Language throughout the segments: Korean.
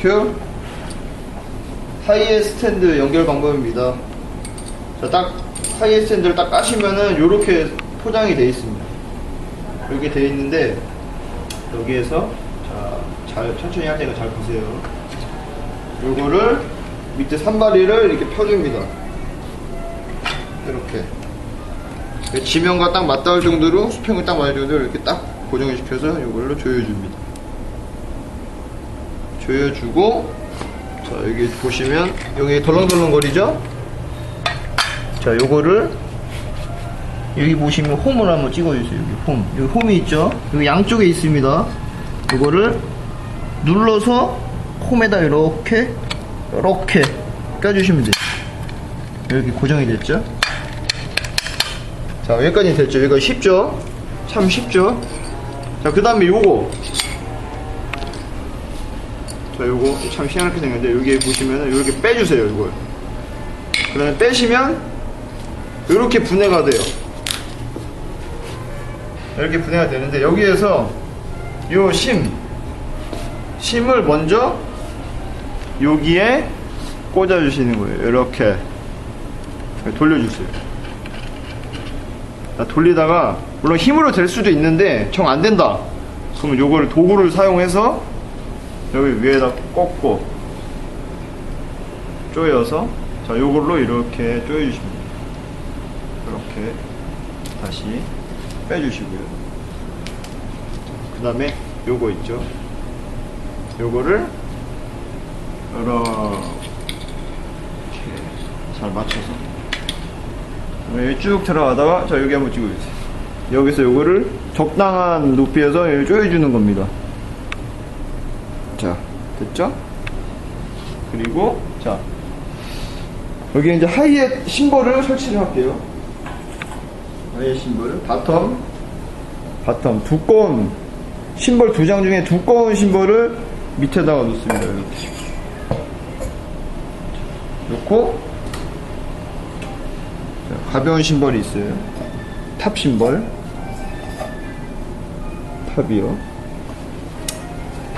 큐. 하이에 스탠드 연결 방법입니다. 자, 딱 하이에 스탠드를 딱 까시면은 요렇게 포장이 되어 있습니다. 이렇게 되어 있는데 여기에서 자, 잘 천천히 할 테니까 잘 보세요. 요거를 밑에 산발이를 이렇게 펴줍니다. 이렇게. 지면과 딱 맞닿을 정도로 수평을 딱 맞을 정도로 이렇게 딱 고정을 시켜서 이걸로 조여줍니다. 조여주고 자 여기 보시면 여기 덜렁덜렁거리죠? 자 요거를 여기 보시면 홈을 한번 찍어주세요. 여기 홈. 여기 홈이 있죠? 여기 양쪽에 있습니다. 이거를 눌러서 홈에다 이렇게 이렇게 껴주시면 돼요. 이렇게 고정이 됐죠? 자 여기까지 됐죠? 이거 쉽죠? 참 쉽죠? 자 그 다음에 요거 자 요거 참 희한하게 생겼는데 여기 보시면은 이렇게 빼주세요 이걸. 그 다음에 빼시면 이렇게 분해가 돼요. 이렇게 분해가 되는데 여기에서 요 심 심을 먼저 여기에 꽂아 주시는 거예요. 이렇게 돌려주세요. 자, 돌리다가 물론 힘으로 될 수도 있는데 정 안 된다. 그러면 요거를 도구를 사용해서 여기 위에다 꽂고 조여서 자 요걸로 이렇게 조여주십니다 이렇게 다시 빼주시고요. 그 다음에 요거 있죠? 요거를 이렇게 잘 맞춰서. 여기 쭉 들어가다가 자 여기 한번 찍어주세요. 여기서 요거를 적당한 높이에서 조여주는 겁니다 자 됐죠? 그리고 자 여기 이제 하이에 심벌을 설치를 할게요. 하이에 심벌을. 바텀 바텀 두꺼운 심벌 두 장 중에 두꺼운 심벌을 밑에다가 놓습니다 이렇게 놓고 자, 가벼운 심벌이 있어요. 탑 심벌 탑이요.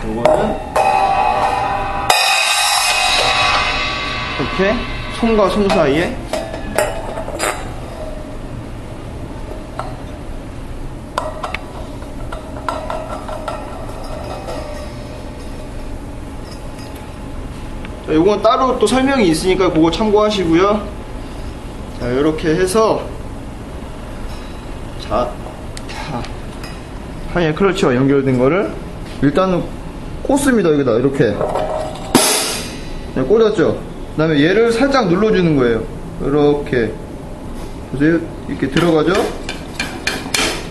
요거는 이렇게 손과 손 사이에 자, 요건 따로 또 설명이 있으니까 그거 참고하시고요. 자, 이렇게 해서 자, 자 하이에 클러치와 연결된 거를 일단은 꽂습니다. 여기다 이렇게 네, 꽂았죠. 그 다음에 얘를 살짝 눌러주는 거예요. 이렇게 보세요. 이렇게 들어가죠.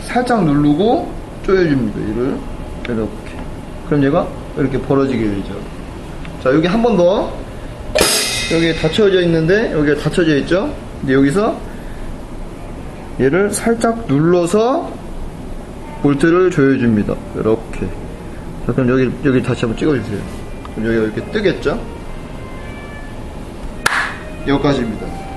살짝 누르고 조여줍니다. 얘를 이렇게. 그럼 얘가 이렇게 벌어지게 되죠. 자 여기 한 번 더 여기 닫혀져 있는데 여기가 닫혀져 있죠 근데 여기서 얘를 살짝 눌러서 볼트를 조여줍니다 이렇게 자 그럼 여기 여기 다시 한번 찍어주세요 그럼 여기가 이렇게 뜨겠죠 여기까지입니다.